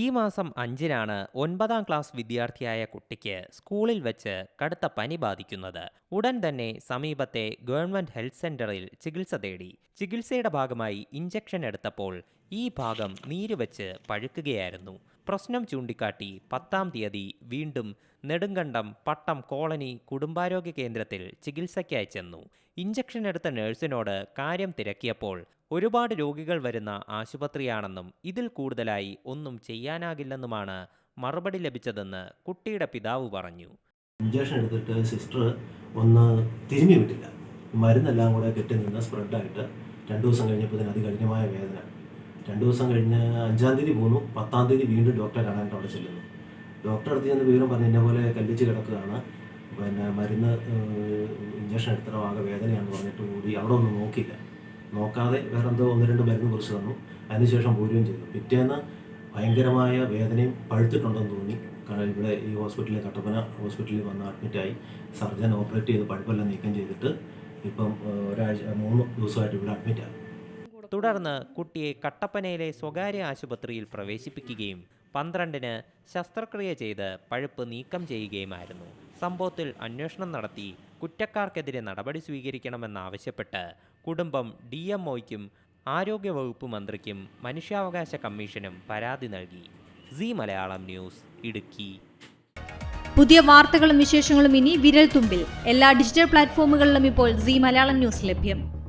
ഈ മാസം അഞ്ചിനാണ് ഒൻപതാം ക്ലാസ് വിദ്യാർത്ഥിയായ കുട്ടിക്ക് സ്കൂളിൽ വെച്ച് കടുത്ത പനി ബാധിക്കുന്നത്. ഉടൻ തന്നെ സമീപത്തെ ഗവൺമെന്റ് ഹെൽത്ത് സെന്ററിൽ ചികിത്സ തേടി. ചികിത്സയുടെ ഭാഗമായി ഇഞ്ചക്ഷൻ എടുത്തപ്പോൾ ഈ ഭാഗം നീര് വെച്ച് പഴുക്കുകയായിരുന്നു. പ്രശ്നം ചൂണ്ടിക്കാട്ടി പത്താം തീയതി വീണ്ടും നെടുങ്കണ്ടം പട്ടം കോളനി കുടുംബാരോഗ്യ കേന്ദ്രത്തിൽ ചികിത്സയ്ക്കായി ചെന്നു. ഇഞ്ചക്ഷൻ എടുത്ത നഴ്സിനോട് കാര്യം തിരക്കിയപ്പോൾ ഒരുപാട് രോഗികൾ വരുന്ന ആശുപത്രിയാണെന്നും ഇതിൽ കൂടുതലായി ഒന്നും ചെയ്യാനാകില്ലെന്നുമാണ് മറുപടി ലഭിച്ചതെന്ന് കുട്ടിയുടെ പിതാവ് പറഞ്ഞു. ഇഞ്ചക്ഷൻ എടുത്തിട്ട് സിസ്റ്റർ ഒന്ന് തിരിഞ്ഞു വിട്ടില്ല. മരുന്നെല്ലാം കൂടെ കെട്ടി നിന്ന് സ്പ്രെഡായിട്ട് രണ്ടു ദിവസം കഴിഞ്ഞപ്പോൾ അതിന് അതികഠിനമായ വേദന. രണ്ട് ദിവസം കഴിഞ്ഞ് അഞ്ചാം തീയതി പോന്നു. പത്താം തീയതി വീണ്ടും ഡോക്ടറെ കാണാനായിട്ട് അവിടെ ചെല്ലുന്നു. ഡോക്ടറെ അടുത്ത് ചെന്ന് വിവരം പറഞ്ഞു എന്നെ പോലെ കല്ലിച്ച് കിടക്കുകയാണ്. പിന്നെ മരുന്ന് ഇഞ്ചക്ഷൻ എത്ര ആകെ വേദനയാണെന്ന് പറഞ്ഞിട്ട് കൂടി അവിടെ ഒന്നും നോക്കിയില്ല. നോക്കാതെ വേറെ എന്തോ ഒന്ന് രണ്ട് മരുന്ന് കുറിച്ച് തന്നു. അതിനുശേഷം പോരുകയും ചെയ്തു. പിറ്റേന്ന് ഭയങ്കരമായ വേദനയും പഴുത്തിട്ടുണ്ടെന്ന് തോന്നി. കാരണം ഇവിടെ ഈ ഹോസ്പിറ്റലിൽ കട്ടപ്പന ഹോസ്പിറ്റലിൽ വന്ന് അഡ്മിറ്റായി സർജൻ ഓപ്പറേറ്റ് ചെയ്ത് പഴുപ്പെല്ലാം നീക്കം ചെയ്തിട്ട് ഇപ്പം ഒരാഴ്ച മൂന്ന് ദിവസമായിട്ട് ഇവിടെ അഡ്മിറ്റാണ് തുടർന്ന് കുട്ടിയെ കട്ടപ്പനയിലെ സ്വകാര്യ ആശുപത്രിയിൽ പ്രവേശിപ്പിക്കുകയും പന്ത്രണ്ടിന് ശസ്ത്രക്രിയ ചെയ്ത് പഴുപ്പ് നീക്കം ചെയ്യുകയുമായിരുന്നു. സംഭവത്തിൽ അന്വേഷണം നടത്തി കുറ്റക്കാർക്കെതിരെ നടപടി സ്വീകരിക്കണമെന്നാവശ്യപ്പെട്ട് കുടുംബം ഡി എം ഒയ്ക്കും ആരോഗ്യവകുപ്പ് മന്ത്രിക്കും മനുഷ്യാവകാശ കമ്മീഷനും പരാതി നൽകി. C Malayalam news Idukki. പുതിയ വാർത്തകളും വിശേഷങ്ങളും ഇനി വിരൽ തുമ്പിൽ എല്ലാ ഡിജിറ്റൽ പ്ലാറ്റ്ഫോമുകളിലും ഇപ്പോൾ സി മലയാളം ന്യൂസ് ലഭ്യം.